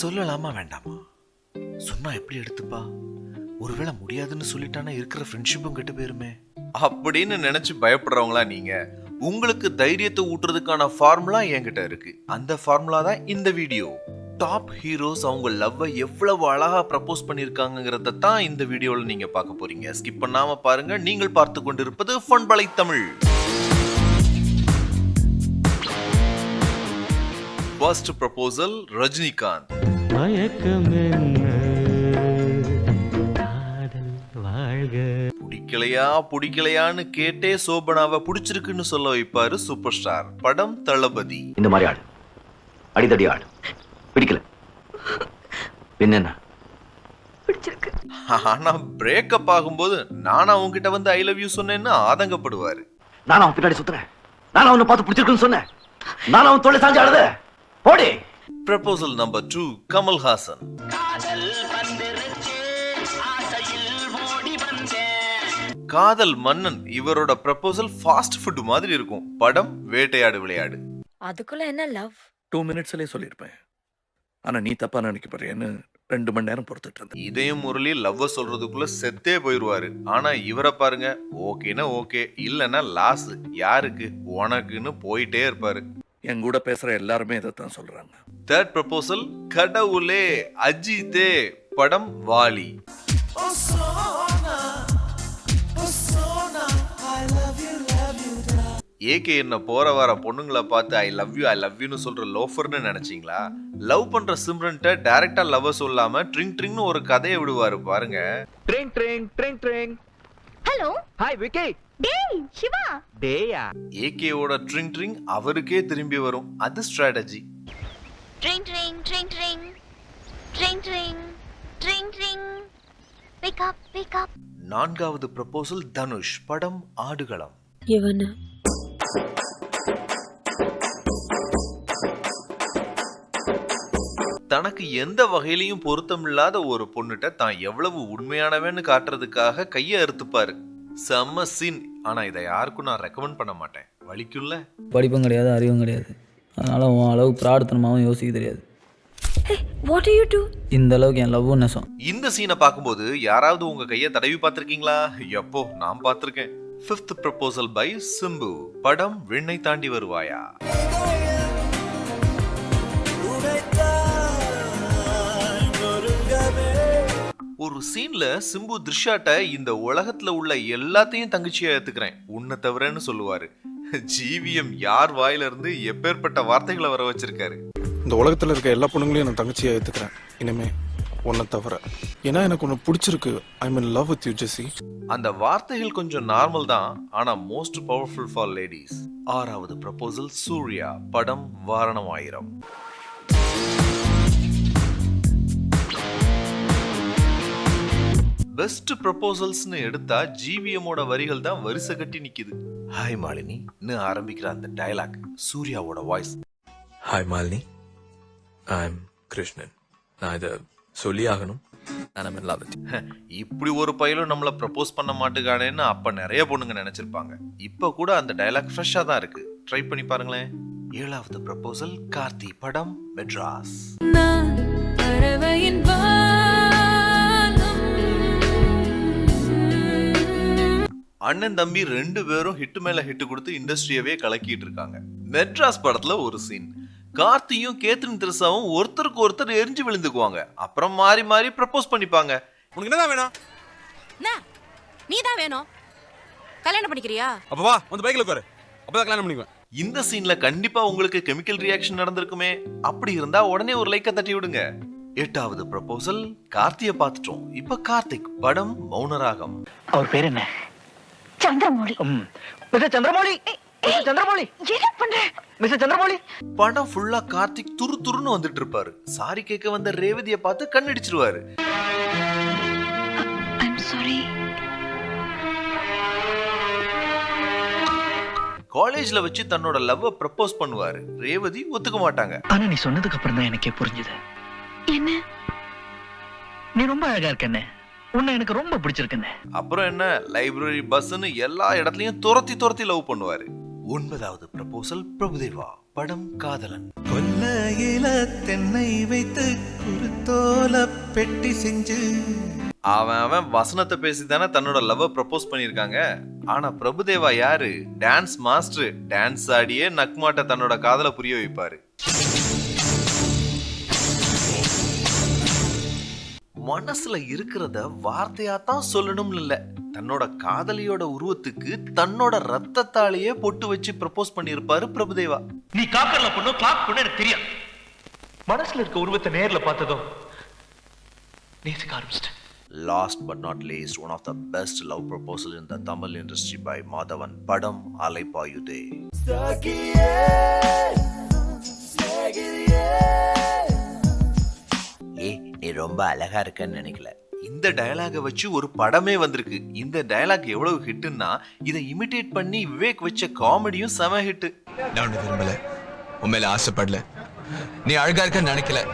சொல்லலாமா வேண்டாமா? சொன்னா எப்படி எடுத்துப்பா? ஒருவேளை முடியாதுன்னு சொல்லிட்டானா இருக்கிற ஃப்ரெண்ட்ஷிப்பும் கெட்டு போயிருமே. அப்படின்னு நினைச்சு பயப்படுறவங்களா நீங்க. உங்களுக்கு தைரியத்தை ஊட்டுறதுக்கான ஃபார்முலா என்கிட்ட இருக்கு. அந்த ஃபார்முலா தான் இந்த வீடியோ டாப் ஹீரோஸ் அவங்க லவ்வை எவ்வளவு அழகா ப்ரப்போஸ் பண்ணியிருக்காங்கிறத தான் இந்த வீடியோவில் நீங்க பார்க்க போறீங்க. ஸ்கிப் பண்ணாம பாருங்க. நீங்கள் பார்த்து கொண்டிருப்பது ஃபன் பலை தமிழ். ஃபர்ஸ்ட் ப்ரப்போசல் ரஜினிகாந்த் பிடிக்கலையா பிடிக்கலையான்னு கேட்டே சோபனாவை பிடிச்சிருக்குன்னு சொல்ல வைப்பாரு சூப்பர் ஸ்டார் படம் தளபதி. இந்த மாதிரி ஆடு. அடிதடி ஆடு. பிடிக்கல. ஆனா பிரேக்கப் ஆகும்போது நானா உன்கிட்ட வந்து ஐ லவ் யூ சொன்னேன்னு ஆதங்கப்படுவாரு. நான் அவன் பின்னாடி சுத்துறேன். நான் அவனை பார்த்து பிடிச்சிருக்குன்னு சொன்னேன். நான் அவன் தொழில் சாஞ்சு ஆடுத. போடி. ப்ரப்போசல் நம்பர் டூ கமல்ஹாசன் காதல் மன்னன் இவரோட ப்ரப்போசல் ஃபாஸ்ட் ஃபுட் மாதிரி இருக்கும். படம் வேட்டையாடு விளையாடு. அதுக்குள்ள என்ன லவ் டூ மினிட்ஸ்லயே சொல்லியிருப்பேன். ஆனா நீ தப்பா நினைக்கப்படுறேன்னு ரெண்டு மணி நேரம் பொறுத்துட்டு இருந்தேன். இதையும் முரளி லவ்வ சொல்றதுக்குள்ள செத்தே போயிருவாரு. ஆனா இவரை பாருங்க ஓகேனா ஓகே இல்லைன்னா லாஸ் யாருக்கு? உனக்குன்னு போயிட்டே இருப்பாரு. என் கூட பேசுற எல்லாருமே இதைத்தான் சொல்றாங்க. தேர்ட் ப்ரப்போசல் கடவுளே அஜித்தே படம் வாலி. ஏகே என்ன போற வர பொண்ணுங்களை பார்த்து I love you I love யூன்னு சொல்ற லோஃபர்னு நினைச்சீங்களா? லவ் பண்ற சிம்ரன்ட்ட டைரக்டா லவ் சொல்லாம ட்ரிங் ட்ரிங்னு ஒரு கதையை விடுவாரு பாருங்க. Tring tring tring tring hello hi Vicky டேய் சிவா டேயா ஏகேவோட ட்ரிங் ட்ரிங் அவருக்கே திரும்பி வரும் அது strategy Ring, ring, ring, ring. Ring, ring. Ring, ring. Wake up, wake up. நான்காவது ப்ரப்போசல் தனுஷ் படம் ஆடுகளம் இவனு தனக்கு எந்த வகையிலையும் பொருத்தமில்லாத ஒரு பொண்ணுட்ட தான் எவ்வளவு உண்மையானவன்னு காட்டுறதுக்காக கையை அறுத்துப்பாரு செம்ம சீன். ஆனா இதை யாருக்கும் நான் ரெக்கமெண்ட் பண்ண மாட்டேன். வலிக்கும்ல? படிப்பும் கிடையாது அறிவும் கிடையாது. அதனால் உன் அளவுக்கு பிரார்த்தனமாகவும் யோசிக்க தெரியாது. வாட் யூ டு இந்த அளவுக்கு என் லவ் நெசம் இந்த சீனை பார்க்கும்போது யாராவது உங்க கையை தடவி பார்த்திருக்கீங்களா? எப்போ? நான் பார்த்திருக்கேன். ஃபிஃப்த் ப்ரப்போசல் பை சிம்பு படம் விண்ணை தாண்டி வருவாயா? ஒரு சீன்ல சிம்பு த்ரிஷாட்ட இந்த உலகத்துல உள்ள எல்லாத்தையும் தங்கச்சியா ஏத்துக்கிறேன். உன்னை தவிரன்னு சொல்லுவாரு. ஜிவிஎம் யார் வாயில இருந்து எப்பேற்பட்ட வார்த்தைகளை வர வச்சிருக்காரு? இந்த உலகத்துல இருக்க எல்லா பொண்ணுங்களையும் நான் தங்கச்சியா ஏத்துக்கிறேன். இனிமே உன்னை தவிர. ஏன்னா எனக்கு உன்னை பிடிச்சிருக்கு. I mean love with you Jessie அந்த வார்த்தைகள் கொஞ்சம் நார்மல் தான். ஆனா மோஸ்ட் பவர்ஃபுல் ஃபார் லேடிஸ் ஆறாவது ப்ரப்போசல் சூர்யா படம் வாரணம் ஆயிரம். பெஸ்ட் ப்ரப்போசல்ஸ்னு எடுத்தா ஜிவிஎம்மோட வரிகள் தான் வரிசை கட்டி நிக்குது. ஹாய் மாலினி இன்னும் ஆரம்பிக்கிற அந்த டயலாக் சூர்யாவோட voice hi Malini I am Krishnan நான் இதை சொல்லி ஆகணும் இப்படி ஒரு பையலும் நம்மள ப்ரப்போஸ் பண்ண மாட்டுக்கானேன்னு அப்ப நிறைய பொண்ணுங்க நினைச்சிருப்பாங்க. இப்ப கூட அந்த டயலாக் ஃப்ரெஷ்ஷா தான் இருக்கு. ட்ரை பண்ணி பாருங்களேன். ஏழாவது ப்ரப்போசல் கார்த்தி படம் மெட்ராஸ். அண்ணன் தம்பி ரெண்டு பேரும் ஹிட் மேல ஹிட் கொடுத்து இண்டஸ்ட்ரியவே கலக்கிட்டு இருக்காங்க மெட்ராஸ் படத்துல ஒரு சீன் கார்த்தியும் கேத்ரின் திரசாவும் ஒருத்தருக்கு ஒருத்தர் எரிஞ்சு விழுந்துக்குவாங்க. அப்புறம் மாறி மாறி ப்ரப்போஸ் பண்ணிப்பாங்க. உனக்கு என்னதான் வேணும்? நீ தான் வேணும். கல்யாணம் பண்ணிக்கிறியா? அப்ப வா வந்து பைக்ல உட்காரு. அப்பதான் கல்யாணம் பண்ணிக்குவேன். இந்த சீன்ல கண்டிப்பா உங்களுக்கு கெமிக்கல் ரியாக்ஷன் நடந்திருக்குமே. அப்படி இருந்தா உடனே ஒரு லைக்க தட்டி விடுங்க. எட்டாவது ப்ரப்போசல் கார்த்திய பார்த்துட்டோம். இப்ப கார்த்திக் படம் மௌனராகம் அவர் பேர் என்ன? சந்திரமௌலி. மிஸ்டர் சந்திரமௌலி? மிஸ்டர் சந்திரமௌலி? என்ன பண்ற? மிஸ்டர் சந்திரமௌலி? படம் ஃபுல்லா கார்த்திக் துரு துருன்னு வந்துட்டு இருப்பாரு. சாரி கேட்க வந்த ரேவதிய பார்த்து கண்ணடிச்சிருவாரு காலேஜ்ல வச்சு தன்னோட லவ்வ ப்ரப்போஸ் பண்ணுவாரு. ரேவதி ஒத்துக்க மாட்டாங்க. ஆனா நீ சொன்னதுக்கு அப்புறம் தான் எனக்கே புரிஞ்சுது. என்ன? நீ ரொம்ப அழகா இருக்கண்ணே உன்னை எனக்கு ரொம்ப பிடிச்சிருக்குண்ணே அப்புறம் என்ன? லைப்ரரி பஸ்ன்னு எல்லா இடத்துலயும் துரத்தி துரத்தி லவ் பண்ணுவாரு. ஒன்பதாவது ப்ரப்போசல் பிரபுதேவா படம் காதலன். கொல்லையில தென்னை வைத்து போல பெட்டி செஞ்சு. அவன் அவன் வசனத்தை பேசி தானே தன்னோட லவ் ப்ரப்போஸ் பண்ணியிருக்காங்க. ஆனா பிரபுதேவா யாரு? டான்ஸ் மாஸ்டர் டான்ஸ் ஆடியே நக்மாட்ட தன்னோட காதல புரிய வைப்பாரு. மனசுல இருக்கிறத வார்த்தையா தான் சொல்லணும்னு இல்ல. தன்னோட காதலியோட உருவத்துக்கு தன்னோட ரத்தத்தாலேயே பொட்டு வச்சு ப்ரப்போஸ் பண்ணியிருப்பாரு பிரபுதேவா. நீ காக்கர்ல பொண்ணு கிளாக் பொண்ணு எனக்கு தெரியும் மனசுல இருக்க உருவத்தை நேர்ல பார்த்ததும் நேசிக்க ஆரம்பிச்சிட்டேன். Last but not least one of the best love proposal in the Tamil industry by Madhavan படம் அலைப்பாயுதே ரொம்ப அழகா இருக்கன்னு நினைக்கல. இந்த டயலாக வச்சு ஒரு படமே வந்திருக்கு. இந்த டயலாக் எவ்வளவு ஹிட்டுன்னா இதை இமிடேட் பண்ணி விவேக் வச்ச காமெடியும் செம ஹிட் நான் விரும்பல. உன் மேல ஆசைப்படல. நீ அழகா இருக்கன்னு நினைக்கல.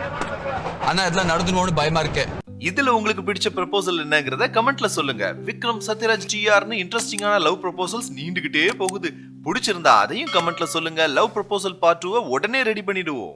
ஆனா இதெல்லாம் நடந்துருவோம்னு பயமா இருக்க. இதுல உங்களுக்கு பிடிச்ச ப்ரப்போசல் என்னங்கிறத கமெண்ட்ல சொல்லுங்க. விக்ரம் சத்யராஜ் டிஆர்னு இன்ட்ரெஸ்டிங்கான லவ் ப்ரப்போசல்ஸ் நீண்டுகிட்டே போகுது. பிடிச்சிருந்தா அதையும் கமெண்ட்ல சொல்லுங்க. லவ் ப்ரப்போசல் பார்ட் டூவை உடனே ரெடி பண்ணிடுவோம்.